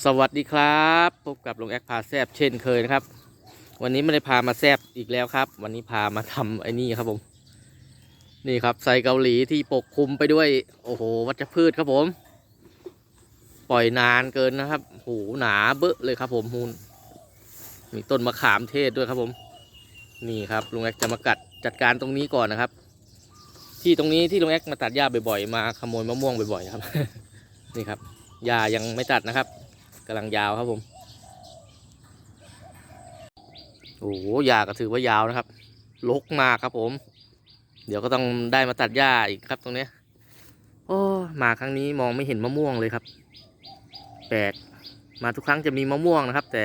สวัสดีครับพบกับลุงแอคพาแซบเช่นเคยนะครับ วันนี้ไม่ได้พามาแซบอีกแล้วครับ วันนี้พามาทำไอ้นี่ครับผม นี่ครับใส่เกาหลีที่ปกคลุมไปด้วย โอ้โห วัชพืชครับผม ปล่อยนานเกินนะครับโอ้โหหนาเบ้อเลยครับผมมูลมีต้นมะขามเทศด้วยครับผม นี่ครับลุงแอคจะมากัดจัดการตรงนี้ก่อนนะครับ ที่ตรงนี้ที่ลุงแอคมาตัดหญ้าบ่อยๆมาขโมยมะม่วงบ่อยๆครับ นี่ครับหญ้ายังไม่ตัดนะครับำลังยาวครับผม โอ้โหหญ้าก็ถือว่ายาวนะครับลกมากครับผม เดี๋ยวก็ต้องได้มาตัดหญ้าอีกครับตรงนี้โอ้มาครั้งนี้มองไม่เห็นมะม่วงเลยครับ แปลกมาทุกครั้งจะมีมะม่วงนะครับ แต่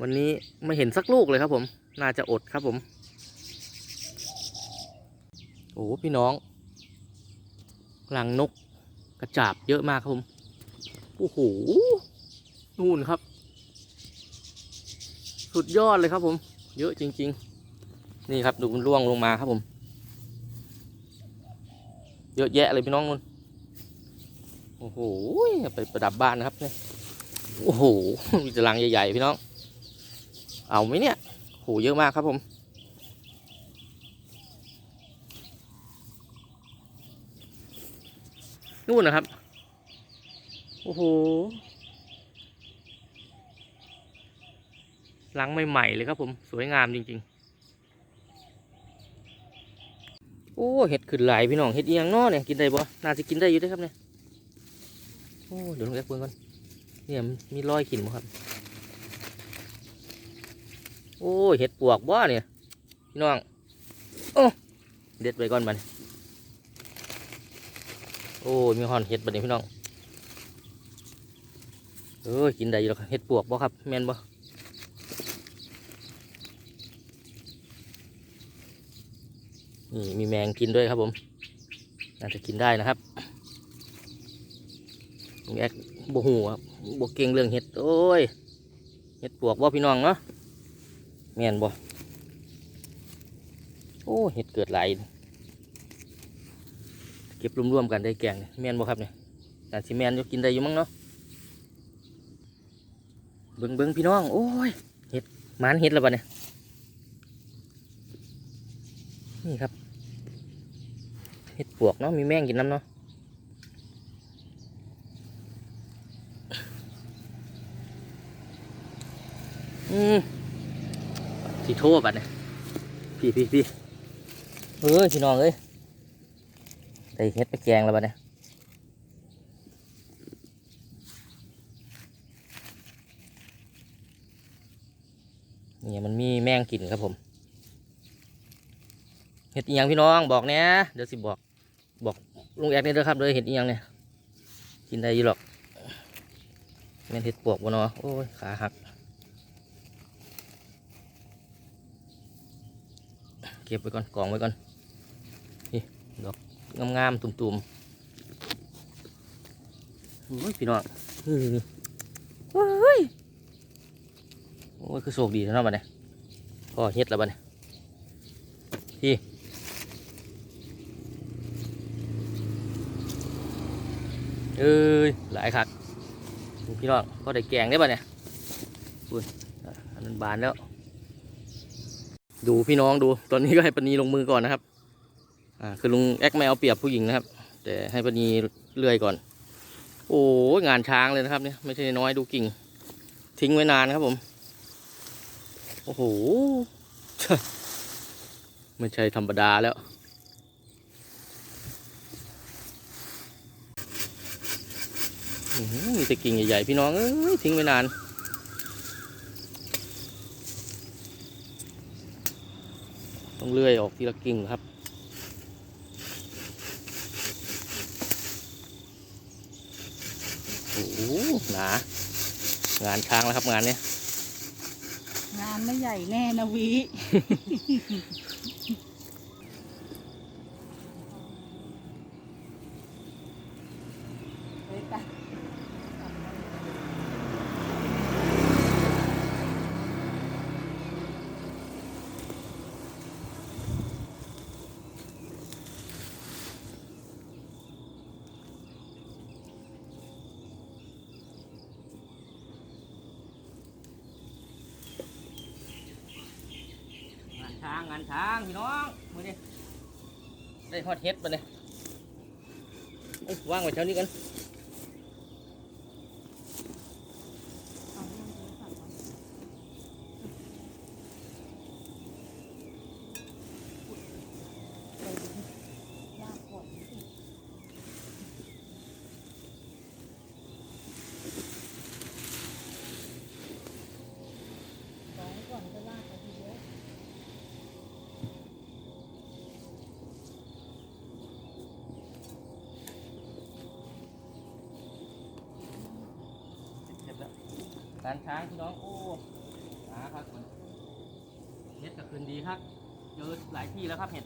วันนี้ไม่เห็นสักลูกเลยครับผม น่าจะอดครับผม โอ้โหพี่น้องหลังนกกระจาบเยอะมากครับผม โอ้โห นู่นครับ สุดยอดเลยครับผม เยอะจริง ๆ นี่ครับดูมันร่วงลงมาครับผม เยอะแยะเลยพี่น้องนุ่นโอ้โหไปประดับบ้านนะครับเนี่ยโอ้โหมีตารางใหญ่ๆพี่น้อง เอาไหมเนี่ยโหเยอะมากครับผมนู่นนะครับ โอ้โห หลังใหม่ๆเลยครับผมสวยงามจริงๆ โอ้เห็ดขึ้นหลายพี่น้องเห็ดเอียงเนอเนี่ยกินได้บ่น่าจะกินได้อยู่ด้วยครับเนี่ยโอ้เดี๋ยวลองแอบเบิ่งก่อนเนี่ยมีรอยขินบ่ครับ โอ้เห็ดปวกบ่เนี่ยพี่น้องโอ้เด็ดไปก่อนบันโอ้มีหอนเห็ดบัดนี้พี่น้องเออกินได้อยู่แล้วเห็ดปวกบ่ครับแม่นบ่ นี่มีแมงกินด้วยครับผมน่าจะกินได้นะครับลุงแอกบหูครับบ่เก่งเรื่องเห็ดโอ้ยเห็ดปวกบ่พี่น้องเนาะแม่นบ่โอ้เห็ดเกิดไหลเก็บรวมๆกันได้แกงแม่นบ่ครับเนี่ยน่าสิแม่นอยู่กินได้อยู่มั้งเนาะเบิ้งเบิ้งพี่น้องโอ้ยเห็ดหมันเห็ดแล้วปะเนี่ยนี่ครับ เห็ดปวกเนาะมีแมงกินน้ำเนาะอืมสีโทษบัดเนี่ยพี่พี่พี่เอ้ยพี่น้องเอ้ยได้เห็ดไปแกงแล้วบัดเนี่ยนี่มันมีแมงกินครับผมเห็ดอีหยังพี่น้องบอกเนี้ยเดี๋ยวสิบอก บอกลุงแอกนี่เด้อครับเลยเห็ดอีหยังเนี่ยกินได้อยู่หรอกแม่นเห็ดปวกวะเนาะโอ้ยขาหัก เก็บไว้ก่อนกองไว้ก่อนนี่ดอกงามๆตุ่มๆโอ้ยพี่น้องโอ้ยโอ้ยคือโชคดีนะเนาะบัดเนี่ยพอเฮ็ดแล้วบัดเนี่ยพี่ เอ้ยหลายคักพี่น้องพอได้แกงได้บัดเนี่ยอุ้ยอันนั้นบานแล้ว ดูพี่น้องดู ตอนนี้ก็ให้ปณีลงมือก่อนนะครับ อ่าคือลุงแอกไม่เอาเปรียบผู้หญิงนะครับ แต่ให้ปณีเลื่อยก่อน โอ้ยงานช้างเลยนะครับเนี่ยไม่ใช่น้อยดูกิ่ง ทิ้งไว้นานครับผม โอ้โหไม่ใช่ธรรมดาแล้วอื้อหือ มีแต่กิ่งใหญ่ๆพี่น้องเอ้ยทิ้งไว้นานต้องเลื่อยออกทีละกิ่งครับ โอ้โหหนางานช้างแล้วครับงานเนี้ยงานไม่ใหญ่แน่นะวิานทางพี่น้องมือนี้ได้ฮอตเฮ็ดมาเลยเอ้ยว่างไว้เช้านี้กัน เอาเรื่องโทรศัพท์ก่อนไปดูลากก่อนสิไว้ก่อนก็ลากไปทีเดียว เก็บแล้ว ร้านช้างพี่น้องโอ้หาครับคนเห็ดกับคืนดีครับเจอหลายที่แล้วครับเห็ด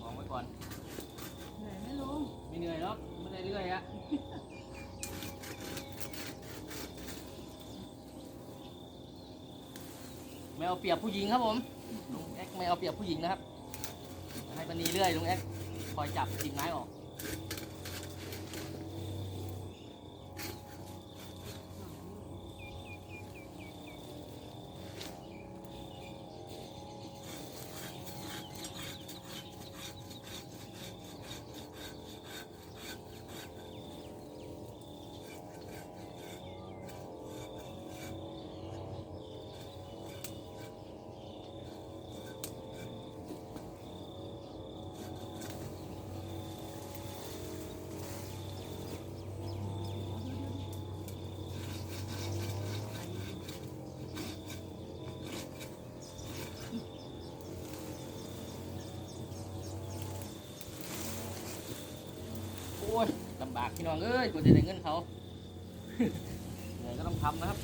มองไว้ก่อน เหนื่อยไหมลุง ไม่เหนื่อยหรอกไม่ได้เรื่อยอะไม่ เอาเปรียบผู้หญิงครับผมลุงแอ๊กไม่เอาเปรียบผู้หญิงนะครับ ให้ปนีเรื่อยลุงแอ๊กคอยจับกิ่งไม้ออก บากพี่น้องเอ้ยกว่าจะได้เงินเขาเหนื่อยก็ต้องทำนะครับ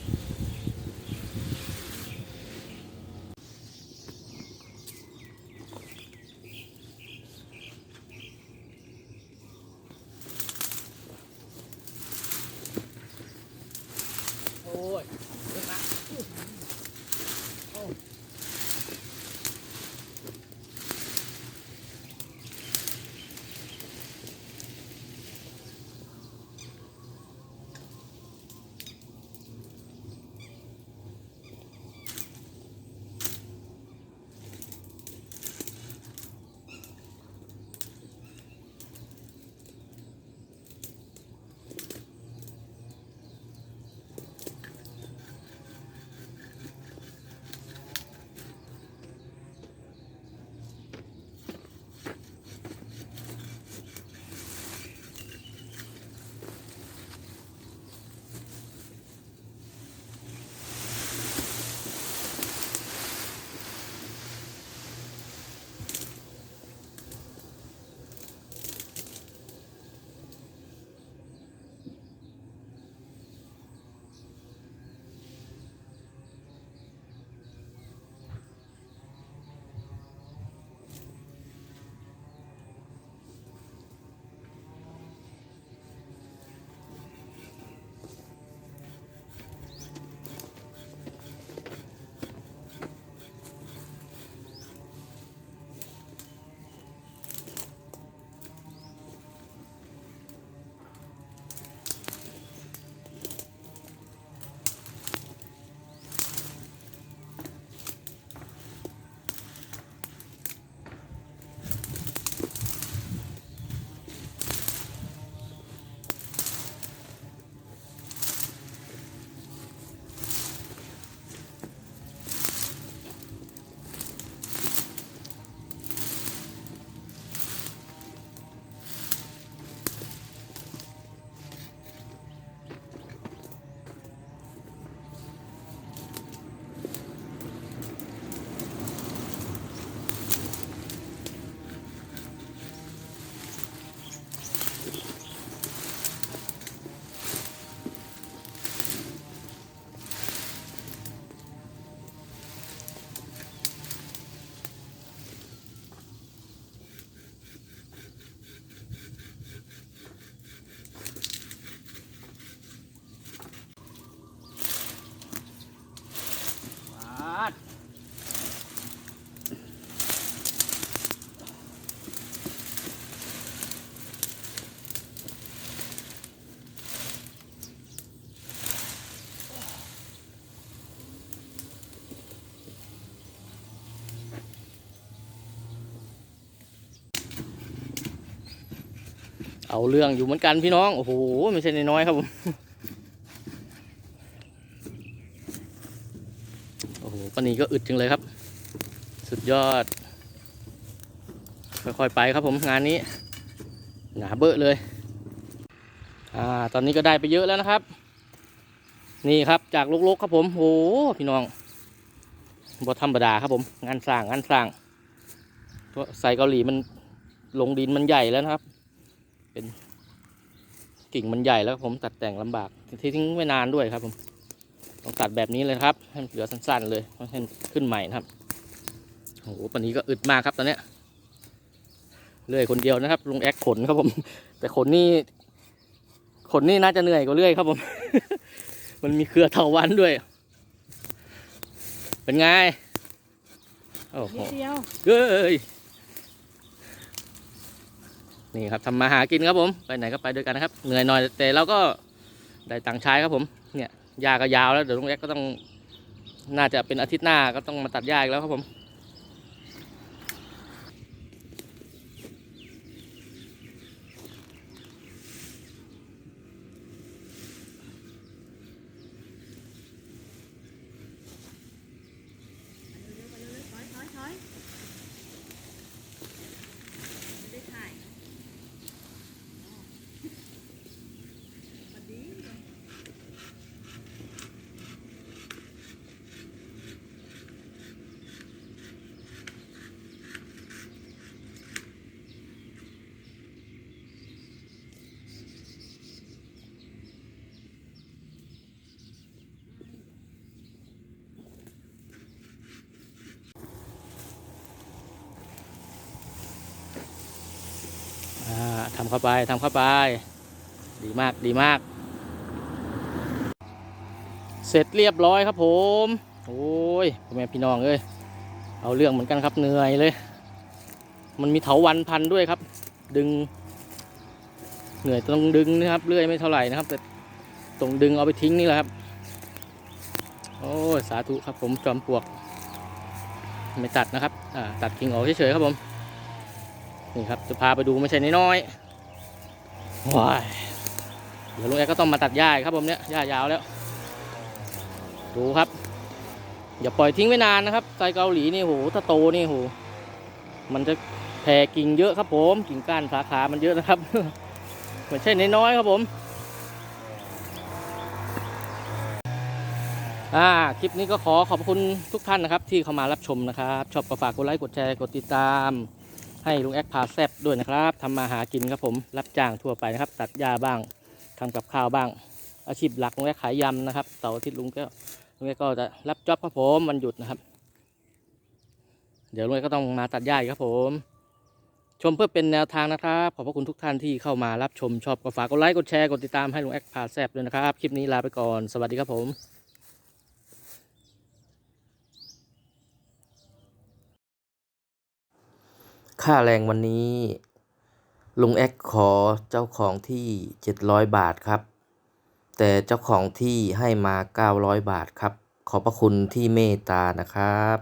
เอาเรื่องอยู่เหมือนกันพี่น้อง โอ้โห ไม่ใช่น้อยๆครับผม โอ้โหปนีก็อึดจังเลยครับ สุดยอด ค่อยๆไปครับผมงานนี้ หนาเบอะเลย อ่า ตอนนี้ก็ได้ไปเยอะแล้วนะครับ นี่ครับจากลกๆครับผม โอ้พี่น้องบธรรมดาครับผม งานสร้างงานสร้างใส่เกาหลีมันลงดินมันใหญ่แล้วนะครับ เป็นกิ่งมันใหญ่แล้วครับผมตัดแต่งลำบากทิ้งไม่นานด้วยครับผมต้องตัดแบบนี้เลยครับ ให้มันเหลือสั้นๆเลยให้มันขึ้นใหม่นะครับโอ้โหปันนี้ก็อึดมากครับตอนเนี้ยเลื่อยคนเดียวนะครับลุงแอคขนครับผม แต่ขนนี่ขนนี่น่าจะเหนื่อยกว่าเลื่อยครับผม มันมีเครือเถาวันด้วย เป็นไงโอ้โหนิดเดียวเอ้ย นี่ครับทำมาหากินครับผม ไปไหนก็ไปด้วยกันนะครับ เหนื่อยหน่อยแต่เราก็ได้ตังค์ใช้ครับผม เนี่ยหญ้าก็ยาวแล้วเดี๋ยวลุงแอ๊กก็ต้อง น่าจะเป็นอาทิตย์หน้าก็ต้องมาตัดหญ้าอีกแล้วครับผม ถอยถอยถอยไม่ได้ถ่ายพอดี อ่าทำเข้าไปทำเข้าไป ดีมากดีมาก เสร็จเรียบร้อยครับผม โอ้ยพ่อแม่พี่น้องเอ้ยเอาเรื่องเหมือนกันครับเหนื่อยเลย มันมีเถาวันพันด้วยครับ ดึง เหนื่อยตรงดึงนะครับเลื่อยไม่เท่าไหร่นะครับ แต่ตรงดึงเอาไปทิ้งนี่แหละครับ โอ้ยสาธุครับผมจอมปลวก ไม่ตัดนะครับ อ่าตัดกิ่งออกเฉยๆครับผม นี่ครับจะพาไปดูไม่ใช่น้อยๆ ว้ายเดี๋ยวลุงแอก็ต้องมาตัดหญ้าครับผมเนี่ยหญ้ายาวแล้ว ดูครับ อย่าปล่อยทิ้งไว้นานนะครับไซเกาหลีนี่โหถ้าโตนี่โหมันจะแผ่กิ่งเยอะครับผมกิ่งก้านสาขา มันเยอะนะครับไม่ใช่น้อยๆครับผม อ่า คลิปนี้ก็ขอขอบคุณทุกท่านนะครับ ที่เข้ามารับชมนะครับ ชอบก็ฝากกดไลค์ กดแชร์ กดติดตาม ให้ลุงแอคพาแซบด้วยนะครับทำมาหากินครับผมรับจ้างทั่วไปนะครับ ตัดหญ้าบ้างทำกับข้าวบ้าง อาชีพหลักลุงแอคขายยำนะครับเสาร์อาทิตย์ลุงก็ลุงแอคก็จะรับจ็อบครับผมวันหยุดนะครับ เดี๋ยวลุงแอคก็ต้องมาตัดหญ้าอีกครับผม ชมเพื่อเป็นแนวทางนะครับขอบพระคุณทุกท่านที่เข้ามารับชมชอบก็ฝากกดไลค์กดแชร์กดติดตามให้ลุงแอคพาแซบด้วยนะครับคลิปนี้ลาไปก่อนสวัสดีครับผม ค่าแรงวันนี้ ลุงแอคขอเจ้าของที่เจ็ดร้อยบาทครับ แต่เจ้าของที่ให้มาเก้าร้อยบาทครับ ขอบพระคุณที่เมตตานะครับ